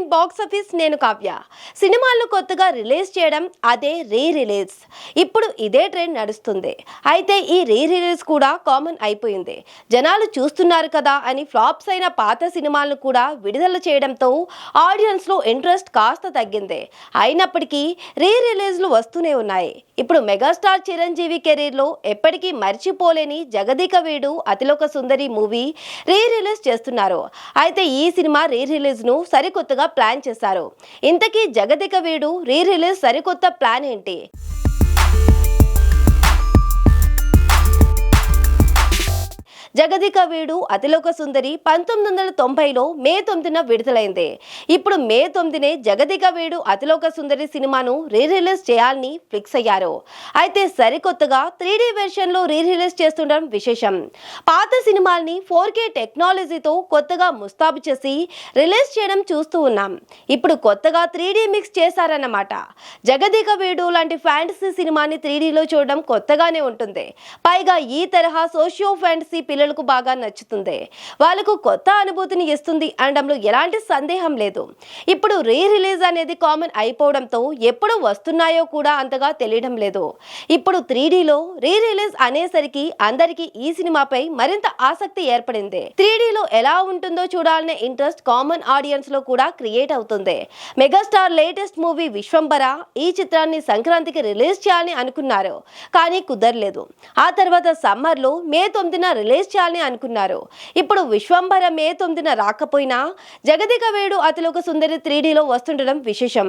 Online box office నేను కావ్య. సినిమాలు కొత్తగా రిలీజ్ చేయడం అదే రీ రిలీజ్ ఇప్పుడు ఇదే ట్రెండ్ నడుస్తుంది. అయితే ఈ రీ రిలీజ్ కూడా కామన్ అయిపోయింది. జనాలు చూస్తున్నారు కదా అని ఫ్లాప్స్ అయిన పాత సినిమాలను కూడా విడుదల చేయడంతో ఆడియన్స్లో ఇంట్రెస్ట్ కాస్త తగ్గింది. అయినప్పటికీ రీ రిలీజ్లు వస్తూనే ఉన్నాయి. ఇప్పుడు మెగాస్టార్ చిరంజీవి కెరీర్లో ఎప్పటికీ మర్చిపోలేని జగదిక వీడు Athiloka Sundari movie re release చేస్తున్నారు. అయితే ఈ సినిమా రీ రిలీజ్ను సరికొత్తగా ప్లాన్ చేశారు. ఇంతకీ జగదిక వీడు రీ రిలీజ్ సరికొత్త ప్లాన్ ఏంటి? జగదిక వీడు అతిలోక సుందరి పంతొమ్మిది వందల తొంభైలో మే తొమ్మిదిన విడుదలైంది. ఇప్పుడు మే తొమ్మిదినే జగదిక వీడు అతిలోక సుందరి సినిమాను రీ రిలీజ్ చేయాలని ఫిక్స్ అయ్యారు. అయితే సరికొత్తగా త్రీ డి వెర్షన్లో రీ రిలీజ్ చేస్తుండడం విశేషం. పాత సినిమాల్ని ఫోర్ కే టెక్నాలజీతో కొత్తగా ముస్తాబు చేసి రిలీజ్ చేయడం చూస్తూ ఉన్నాం. ఇప్పుడు కొత్తగా త్రీ మిక్స్ చేశారన్నమాట. జగదిక వీడు లాంటి ఫ్యాంటసీ సినిమాని త్రీ లో చూడడం కొత్తగానే ఉంటుంది. పైగా ఈ తరహా సోషియో ఫ్యాంటసీ పిల్లలకు బాగా నచ్చుతుంది. వాళ్ళకు కొత్త అనుభూతిని ఇస్తుంది అనడంలో ఎలాంటి సందేహం లేదు. ఇప్పుడు రీ రిలీజ్ అనేది కామన్ అయిపోవడంతో ఎప్పుడు వస్తున్నాయో కూడా అంతగా తెలియడం లేదు. ఇప్పుడు త్రీ లో రీ రిలీజ్ అనేసరికి అందరికీ ఈ సినిమాపై మరింత ఆసక్తి ఏర్పడింది. త్రీ లో ఎలా ఉంటుందో చూడాలనే ఇంట్రెస్ట్ కామన్ ఆడియన్స్లో కూడా క్రియేట్ అవుతుంది. మెగాస్టార్ లేటెస్ట్ మూవీ విశ్వంబర ఈ చిత్రాన్ని సంక్రాంతికి రిలీజ్ చేయాలని అనుకున్నారు కానీ కుదరలేదు. ఆ తర్వాత సమ్మర్లో మే తొమ్మిదిన రిలీజ్ చేయాలని అనుకున్నారు. ఇప్పుడు విశ్వంబర మే తొమ్మిదిన రాకపోయినా జగదిక వేడు అతిలోక సుందరి త్రీ వస్తుండడం విశేషం.